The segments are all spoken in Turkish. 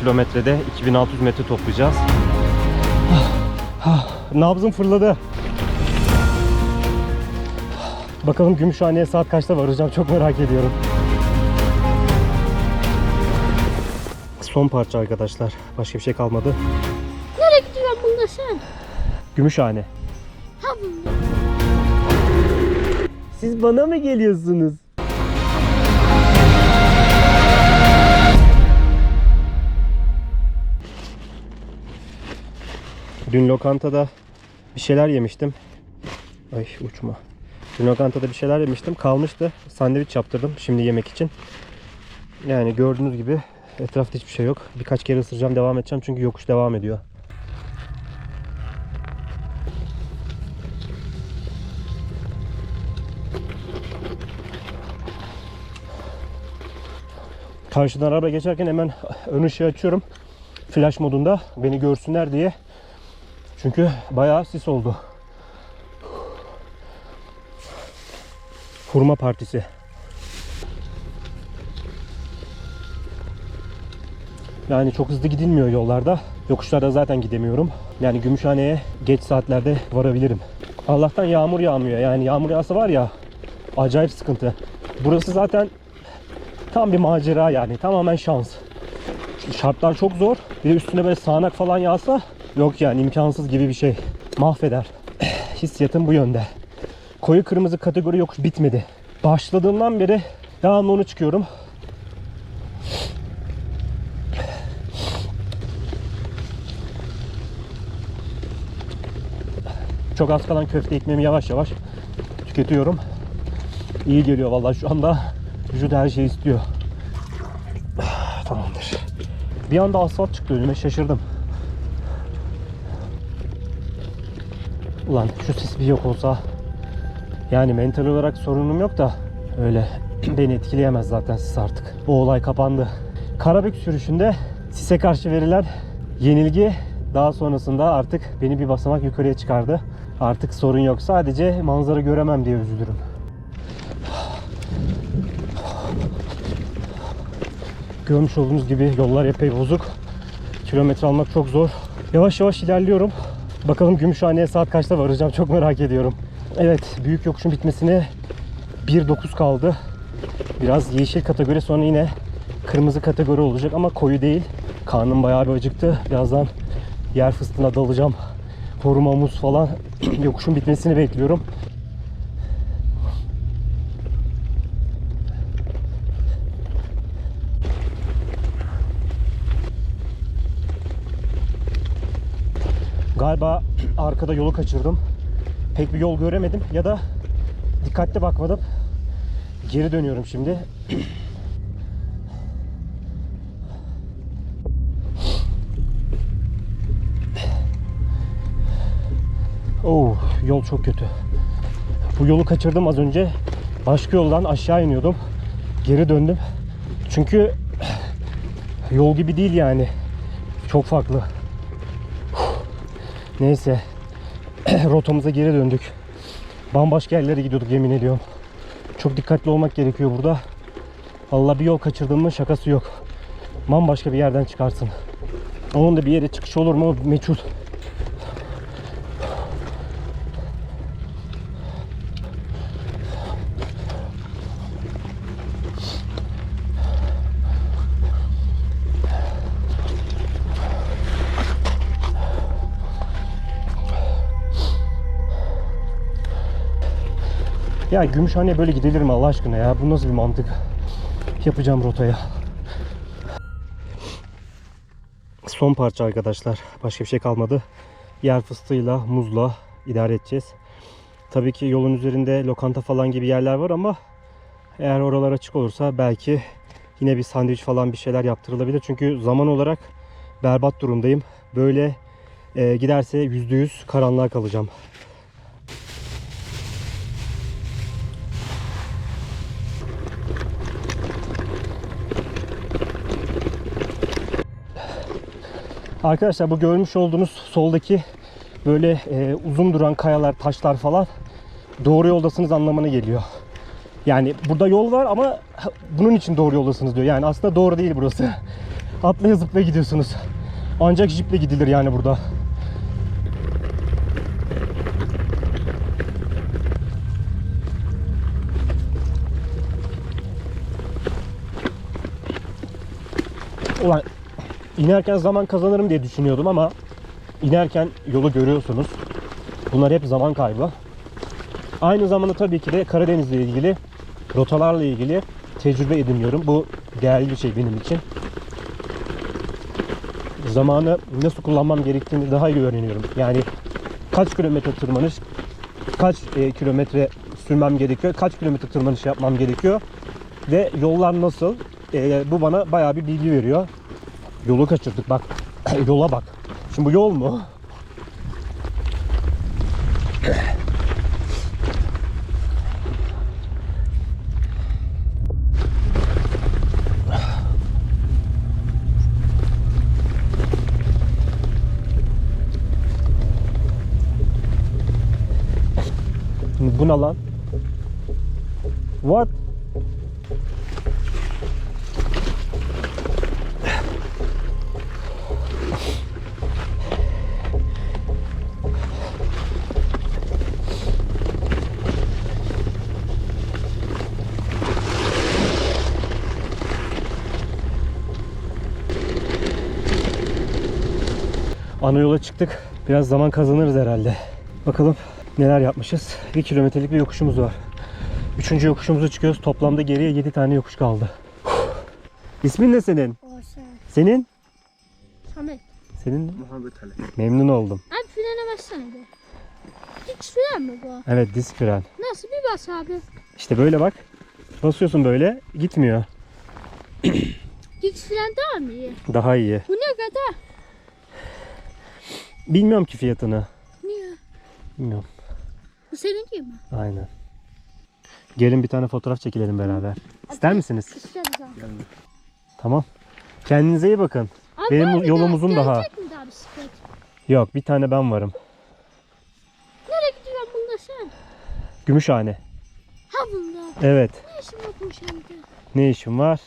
kilometrede 2600 metre toplayacağız. Nabzım fırladı. Bakalım Gümüşhane'ye saat kaçta varacağım çok merak ediyorum. Son parça arkadaşlar. Başka bir şey kalmadı. Nereye gidiyorsun bunda sen? Gümüşhane. Ha bu. Siz bana mı geliyorsunuz? Dün lokantada bir şeyler yemiştim. Ay uçma. Dün lokantada bir şeyler yemiştim. Kalmıştı. Sandviç yaptırdım şimdi yemek için. Yani gördüğünüz gibi etrafta hiçbir şey yok. Birkaç kere ısıracağım devam edeceğim çünkü yokuş devam ediyor. Karşıdan araba geçerken hemen ön ışığı açıyorum. Flash modunda beni görsünler diye. Çünkü bayağı sis oldu. Hurma partisi. Yani çok hızlı gidilmiyor yollarda. Yokuşlarda zaten gidemiyorum. Yani Gümüşhane'ye geç saatlerde varabilirim. Allah'tan yağmur yağmıyor. Yani yağmur yağsa var ya acayip sıkıntı. Burası zaten Tam bir macera yani. Tamamen şans. Şartlar çok zor. Bir de üstüne böyle sağanak falan yağsa yok yani imkansız gibi bir şey. Mahveder. Hissiyatım bu yönde. Koyu kırmızı kategori yokuş bitmedi. Başladığımdan beri devamlı onu çıkıyorum. Çok az kalan köfte ekmeğimi yavaş yavaş tüketiyorum. İyi geliyor vallahi şu anda vücut her şeyi istiyor. Ah, Tamamdır. Bir anda asfalt çıktı önüme şaşırdım. Ulan şu sis bir yok olsa yani mental olarak sorunum yok da öyle beni etkileyemez zaten sis artık. O olay kapandı. Karabük sürüşünde sise karşı verilen yenilgi daha sonrasında artık beni bir basamak yukarıya çıkardı. Artık sorun yok. Sadece manzara göremem diye üzülürüm. Görmüş olduğunuz gibi yollar epey bozuk. Kilometre almak çok zor. Yavaş yavaş ilerliyorum. Bakalım Gümüşhane'ye saat kaçta varacağım çok merak ediyorum. Evet büyük yokuşun bitmesine 1.9 kaldı. Biraz yeşil kategori sonra yine kırmızı kategori olacak ama koyu değil. Karnım bayağı bir acıktı. Birazdan yer fıstığına dalacağım. Hurma, muz falan yokuşun bitmesini bekliyorum. Galiba arkada yolu kaçırdım. Pek bir yol göremedim ya da dikkatli bakmadım. Geri dönüyorum şimdi. Oo, yol çok kötü. Bu yolu kaçırdım az önce. Başka yoldan aşağı iniyordum. Geri döndüm. Çünkü yol gibi değil yani. Çok farklı. Neyse. Rotamıza geri döndük. Bambaşka yerlere gidiyorduk yemin ediyorum. Çok dikkatli olmak gerekiyor burada. Allah bir yol kaçırdım mı şakası yok. Bambaşka bir yerden çıkarsın. Onun da bir yere çıkış olur mu meçhul. Ya Gümüşhane'ye böyle gidilir mi Allah aşkına ya? Bu nasıl bir mantık? Yapacağım rotaya. Son parça arkadaşlar. Başka bir şey kalmadı. Yer fıstığıyla, muzla idare edeceğiz. Tabii ki yolun üzerinde lokanta falan gibi yerler var ama eğer oralar açık olursa belki yine bir sandviç falan bir şeyler yaptırılabilir. Çünkü zaman olarak berbat durumdayım. Böyle e, giderse %100 karanlığa kalacağım. Arkadaşlar bu görmüş olduğunuz soldaki böyle e, uzun duran kayalar, taşlar falan doğru yoldasınız anlamına geliyor. Yani burada yol var ama bunun için doğru yoldasınız diyor. Yani aslında doğru değil burası. Atlaya zıplaya gidiyorsunuz. Ancak jiple gidilir yani burada. Ulan inerken zaman kazanırım diye düşünüyordum ama inerken yolu görüyorsunuz. Bunlar hep zaman kaybı. Aynı zamanda tabii ki de Karadeniz'le ilgili, rotalarla ilgili tecrübe ediniyorum. Bu değerli bir şey benim için. Zamanı nasıl kullanmam gerektiğini daha iyi öğreniyorum. Yani kaç kilometre tırmanış, kaç e, kilometre sürmem gerekiyor, kaç kilometre tırmanış yapmam gerekiyor ve yollar nasıl. E, bu bana bayağı bir bilgi veriyor. Yolu kaçırdık bak. Yola bak. Şimdi bu yol mu? Bu ne lan? What? Ana yola çıktık. Biraz zaman kazanırız herhalde. Bakalım neler yapmışız. Bir kilometrelik bir yokuşumuz var. Üçüncü yokuşumuzu çıkıyoruz. Toplamda geriye 7 tane yokuş kaldı. İsmin ne senin? Olsun. Senin? Samet. Senin Muhammed Ali. memnun oldum. Abi frene bassana be. Hiç fren mi bu? Evet disk fren. Nasıl bir bas abi? İşte böyle bak. Basıyorsun böyle gitmiyor. Hiç fren daha mı iyi? Daha iyi. Bu ne kadar? Bilmiyorum ki fiyatını. Niye? Bilmiyorum. Bu senin değil mi? Aynen. Gelin bir tane fotoğraf çekilelim beraber. İster misiniz? İsteriz abi. Tamam. Kendinize iyi bakın. Abi Benim bir yolum daha. uzun daha. Gelecek mi daha bisiklet? Yok bir tane ben varım. Nereye gidiyorsun bunda sen? Gümüşhane. Ha bunda. Evet. Ne işin var bu şemde? Ne işim var?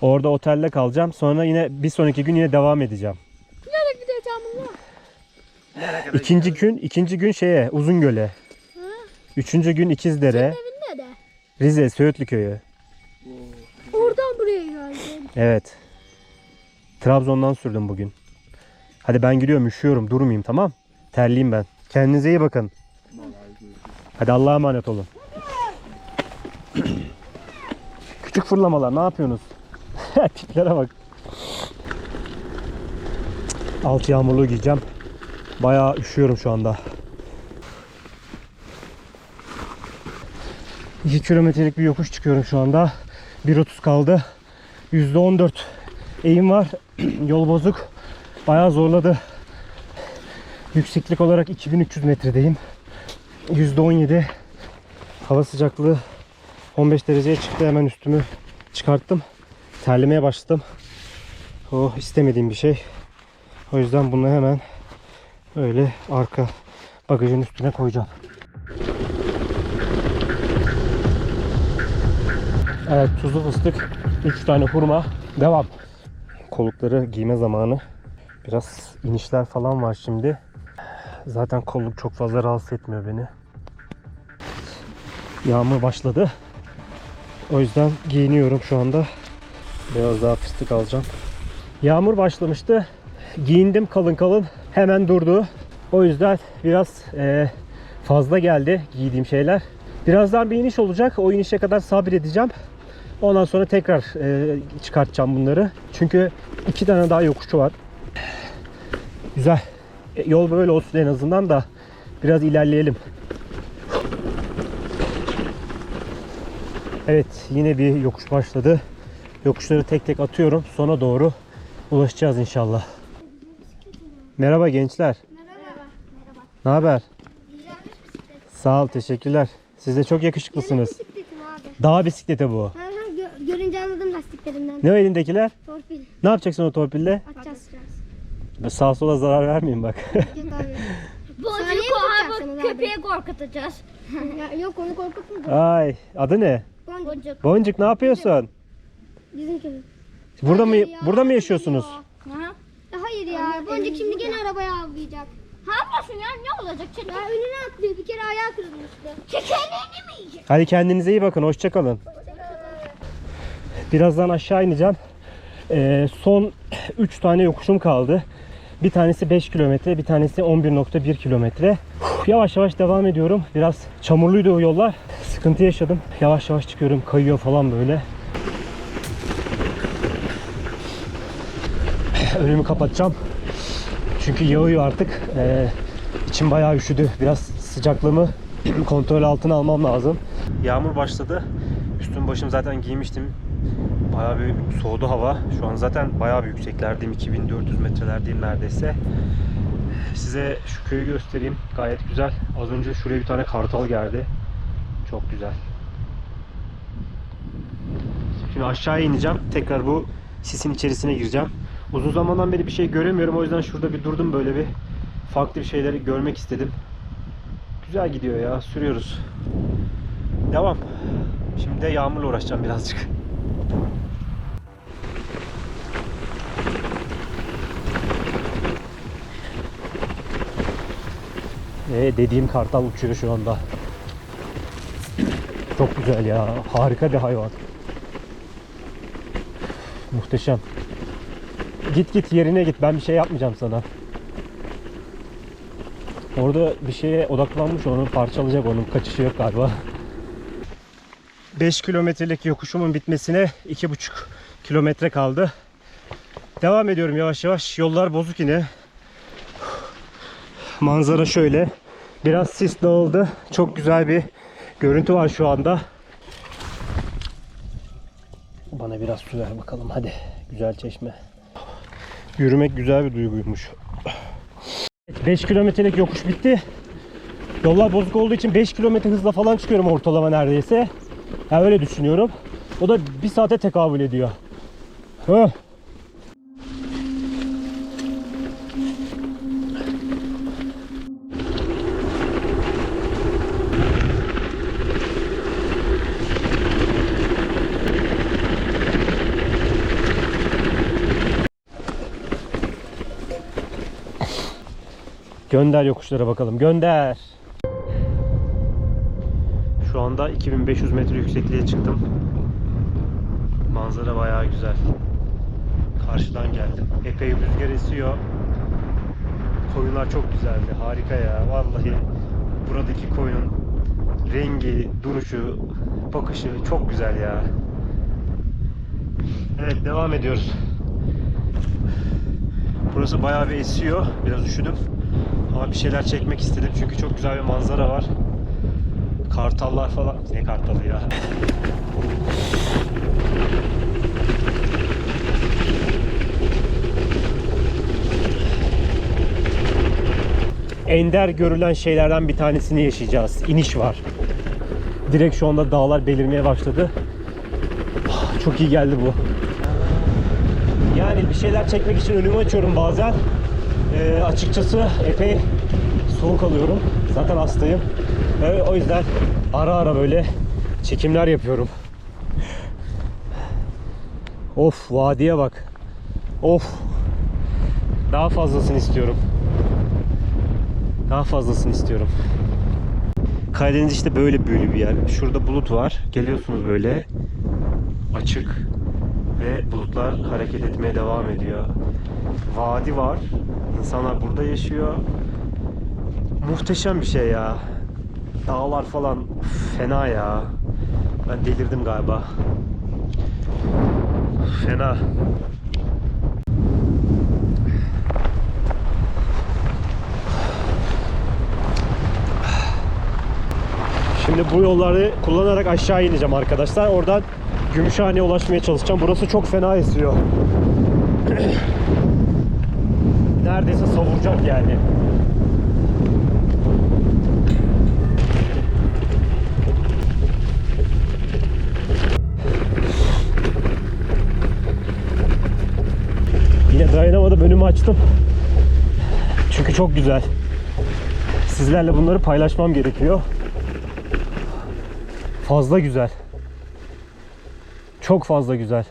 Orada otelde kalacağım. Sonra yine bir sonraki gün yine devam edeceğim. Nereye gideceğim bunda? İkinci gün, ikinci gün şeye, Uzungöl'e. Üçüncü gün İkizdere? Rize, Söğütlü köyü. Oradan buraya geldin. Evet. Trabzon'dan sürdüm bugün. Hadi ben gidiyorum, üşüyorum, durmayayım tamam? Terliyim ben. Kendinize iyi bakın. Hadi Allah'a emanet olun. Küçük fırlamalar ne yapıyorsunuz? Tiplere bak. Alt yağmurluğu giyeceğim. Bayağı üşüyorum şu anda. 2 kilometrelik bir yokuş çıkıyorum şu anda. 1.30 kaldı. %14 eğim var. Yol bozuk. Bayağı zorladı. Yükseklik olarak 2300 metredeyim. %17 hava sıcaklığı 15 dereceye çıktı. Hemen üstümü çıkarttım. Terlemeye başladım. O istemediğim bir şey. O yüzden bunu hemen öyle arka bagajın üstüne koyacağım. Evet tuzlu fıstık 3 tane hurma devam. Kollukları giyme zamanı. Biraz inişler falan var şimdi. Zaten kolluk çok fazla rahatsız etmiyor beni. Yağmur başladı. O yüzden giyiniyorum şu anda. Biraz daha fıstık alacağım. Yağmur başlamıştı. Giyindim kalın kalın. Hemen durdu. O yüzden biraz eee, fazla geldi giydiğim şeyler. Birazdan bir iniş olacak. O inişe kadar sabredeceğim. Ondan sonra tekrar eee, çıkartacağım bunları. Çünkü iki tane daha yokuşu var. Güzel. E, yol böyle olsun en azından da biraz ilerleyelim. Evet yine bir yokuş başladı. Yokuşları tek tek atıyorum. Sona doğru ulaşacağız inşallah. Merhaba gençler. Merhaba. Merhaba. Ne haber? Sağ ol teşekkürler. Siz de çok yakışıklısınız. Bisikletim abi. Dağ bisikleti bu. Ha, ha, gö- görünce anladım lastiklerinden. Ne o elindekiler? Torpil. Ne yapacaksın o torpille? Açacağız. Sağa sola zarar vermeyin bak. Yok abi. Mi tutacaksınız abi? köpeği korkutacağız. Ya, yok onu korkutma. Ay adı ne? Boncuk. Boncuk ne yapıyorsun? Bizim köpek. Burada mı burada mı yaşıyorsunuz? Ha? Hayır ya. Bu önceki şimdi gene arabaya avlayacak. Ne yapıyorsun ya? Ne olacak? Çek. Ya önüne atlıyor. Bir kere ayağı kırılmıştı. Çekeğini mi yiyecek? Hadi kendinize iyi bakın. Hoşça kalın. Birazdan aşağı ineceğim. Ee, son 3 tane yokuşum kaldı. Bir tanesi 5 kilometre, bir tanesi 11.1 kilometre. Yavaş yavaş devam ediyorum. Biraz çamurluydu o yollar. Sıkıntı yaşadım. Yavaş yavaş çıkıyorum. Kayıyor falan böyle. Önümü kapatacağım. Çünkü yağıyor artık. Ee, içim bayağı üşüdü. Biraz sıcaklığımı kontrol altına almam lazım. Yağmur başladı. Üstüm başım zaten giymiştim. Bayağı bir soğudu hava. Şu an zaten bayağı bir yükseklerdeyim. 2400 metrelerdeyim neredeyse. Size şu köyü göstereyim. Gayet güzel. Az önce şuraya bir tane kartal geldi. Çok güzel. Şimdi aşağıya ineceğim. Tekrar bu sisin içerisine gireceğim. Uzun zamandan beri bir şey göremiyorum. O yüzden şurada bir durdum böyle bir farklı bir şeyleri görmek istedim. Güzel gidiyor ya. Sürüyoruz. Devam. Şimdi de yağmurla uğraşacağım birazcık. Ee, dediğim kartal uçuyor şu anda. Çok güzel ya. Harika bir hayvan. Muhteşem. Git git yerine git. Ben bir şey yapmayacağım sana. Orada bir şeye odaklanmış onu parçalayacak onun kaçışı yok galiba. 5 kilometrelik yokuşumun bitmesine 2,5 kilometre kaldı. Devam ediyorum yavaş yavaş. Yollar bozuk yine. Manzara şöyle. Biraz sis dağıldı. Çok güzel bir görüntü var şu anda. Bana biraz su ver bakalım hadi. Güzel çeşme. Yürümek güzel bir duyguymuş. 5 kilometrelik yokuş bitti. Yollar bozuk olduğu için 5 kilometre hızla falan çıkıyorum ortalama neredeyse. Ya öyle düşünüyorum. O da bir saate tekabül ediyor. Höh. Gönder yokuşlara bakalım. Gönder. Şu anda 2500 metre yüksekliğe çıktım. Manzara bayağı güzel. Karşıdan geldim. Epey rüzgar esiyor. Koyunlar çok güzeldi. Harika ya. Vallahi buradaki koyunun rengi, duruşu, bakışı çok güzel ya. Evet devam ediyoruz. Burası bayağı bir esiyor. Biraz üşüdüm. Ama bir şeyler çekmek istedim çünkü çok güzel bir manzara var. Kartallar falan. Ne kartalı ya? Ender görülen şeylerden bir tanesini yaşayacağız. İniş var. Direkt şu anda dağlar belirmeye başladı. Ah, Çok iyi geldi bu. Yani bir şeyler çekmek için önümü açıyorum bazen. Ee, açıkçası epey soğuk alıyorum. Zaten hastayım. Ee, o yüzden ara ara böyle çekimler yapıyorum. Of vadiye bak. Of. Daha fazlasını istiyorum. Daha fazlasını istiyorum. Karadeniz işte böyle büyülü bir yer. Şurada bulut var. Geliyorsunuz böyle. Açık. Ve bulutlar hareket etmeye devam ediyor. Vadi var. İnsanlar burada yaşıyor. Muhteşem bir şey ya. Dağlar falan fena ya. Ben delirdim galiba. Fena. Şimdi bu yolları kullanarak aşağı ineceğim arkadaşlar. Oradan Gümüşhane'ye ulaşmaya çalışacağım. Burası çok fena esiyor. Neredeyse savuracak yani. Yine dayanamadım önümü açtım. Çünkü çok güzel. Sizlerle bunları paylaşmam gerekiyor. Fazla güzel. Çok fazla güzel.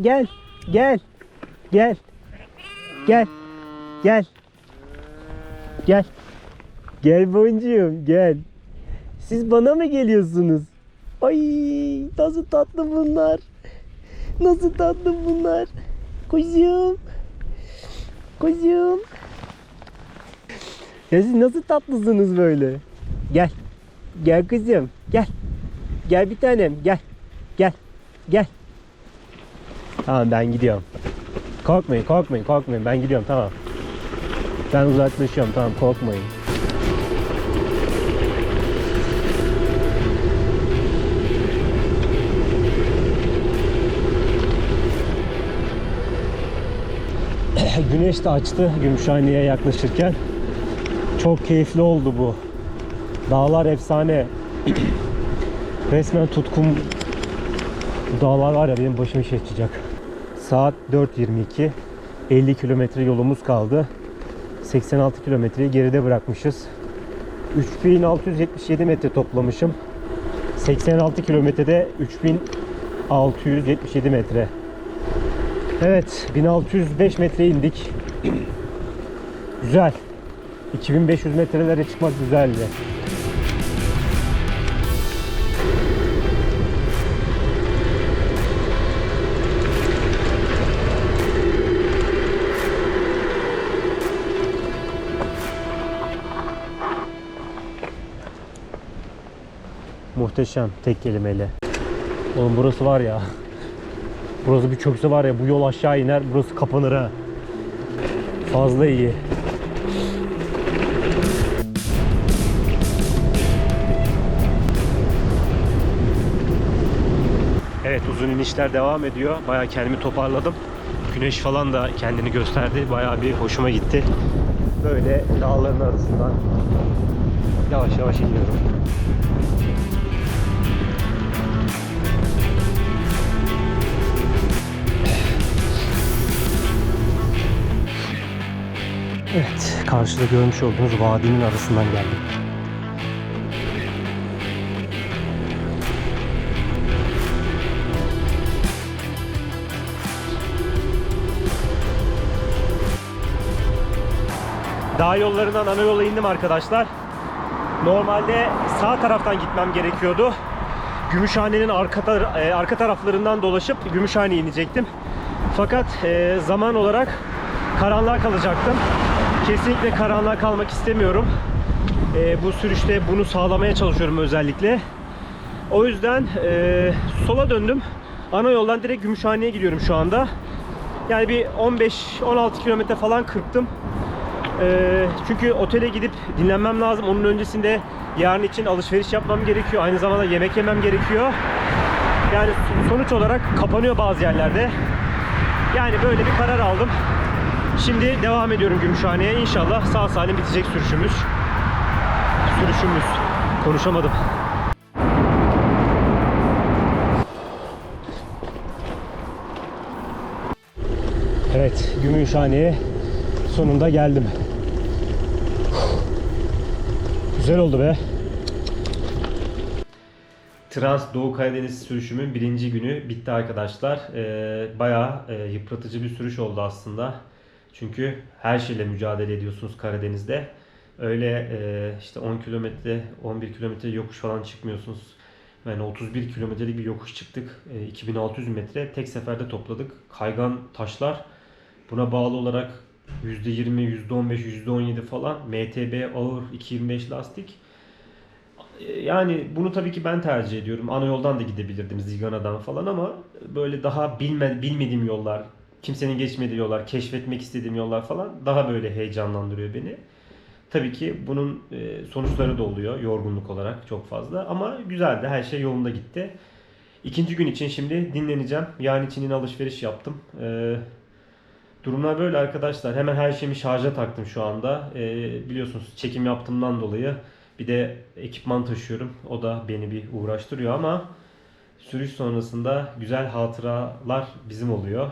Gel gel gel gel gel gel gel boncuğum gel. Siz bana mı geliyorsunuz? Ay nasıl tatlı bunlar. Nasıl tatlı bunlar. Kuzum. Kuzum. Ya siz nasıl tatlısınız böyle? Gel. Gel kızım. Gel. Gel bir tanem. Gel. Gel. Gel. Tamam ben gidiyorum. Korkmayın, korkmayın, korkmayın. Ben gidiyorum tamam. Ben uzaklaşıyorum tamam korkmayın. Güneş de açtı Gümüşhane'ye yaklaşırken. Çok keyifli oldu bu. Dağlar efsane. Resmen tutkum dağlar var ya benim başımı şaşırtacak. Saat 4.22. 50 kilometre yolumuz kaldı. 86 kilometreyi geride bırakmışız. 3677 metre toplamışım. 86 kilometrede 3677 metre. Evet 1605 metre indik. Güzel. 2500 metrelere çıkmak güzeldi. Muhteşem tek kelimeyle. Oğlum burası var ya. Burası bir çökse var ya bu yol aşağı iner burası kapanır ha. Fazla iyi. Evet uzun inişler devam ediyor. Bayağı kendimi toparladım. Güneş falan da kendini gösterdi. Bayağı bir hoşuma gitti. Böyle dağların arasından yavaş yavaş iniyorum. Evet, karşıda görmüş olduğunuz vadinin arasından geldim. Dağ yollarından ana yola indim arkadaşlar. Normalde sağ taraftan gitmem gerekiyordu. Gümüşhane'nin arka, tar- e, arka taraflarından dolaşıp Gümüşhane'ye inecektim. Fakat e, zaman olarak karanlığa kalacaktım. Kesinlikle karanlığa kalmak istemiyorum. E, bu sürüşte bunu sağlamaya çalışıyorum özellikle. O yüzden e, sola döndüm. Ana yoldan direkt Gümüşhane'ye gidiyorum şu anda. Yani bir 15-16 kilometre falan kırptım. Ee, çünkü otele gidip dinlenmem lazım. Onun öncesinde yarın için alışveriş yapmam gerekiyor. Aynı zamanda yemek yemem gerekiyor. Yani sonuç olarak kapanıyor bazı yerlerde. Yani böyle bir karar aldım. Şimdi devam ediyorum Gümüşhane'ye. İnşallah sağ salim bitecek sürüşümüz. Sürüşümüz. Konuşamadım. Evet, Gümüşhane'ye sonunda geldim. Güzel oldu be. Trans Doğu Karadeniz sürüşümün birinci günü bitti arkadaşlar. Ee, bayağı e, yıpratıcı bir sürüş oldu aslında. Çünkü her şeyle mücadele ediyorsunuz Karadeniz'de. Öyle e, işte 10 kilometre, 11 kilometre yokuş falan çıkmıyorsunuz. Yani 31 kilometrelik bir yokuş çıktık. E, 2600 metre tek seferde topladık. Kaygan taşlar. Buna bağlı olarak %20, %15, %17 falan MTB ağır 225 lastik. E, Yani bunu tabii ki ben tercih ediyorum. Ana yoldan da gidebilirdim Zigana'dan falan ama böyle daha bilme, bilmediğim yollar, kimsenin geçmediği yollar, keşfetmek istediğim yollar falan daha böyle heyecanlandırıyor beni. Tabii ki bunun e, sonuçları da oluyor yorgunluk olarak çok fazla ama güzeldi. Her şey yolunda gitti. İkinci gün için şimdi dinleneceğim. Yarın için alışveriş yaptım. Ee, Durumlar böyle arkadaşlar. Hemen her şeyimi şarja taktım şu anda. Ee, biliyorsunuz çekim yaptığımdan dolayı Bir de ekipman taşıyorum. O da beni bir uğraştırıyor ama sürüş sonrasında güzel hatıralar bizim oluyor.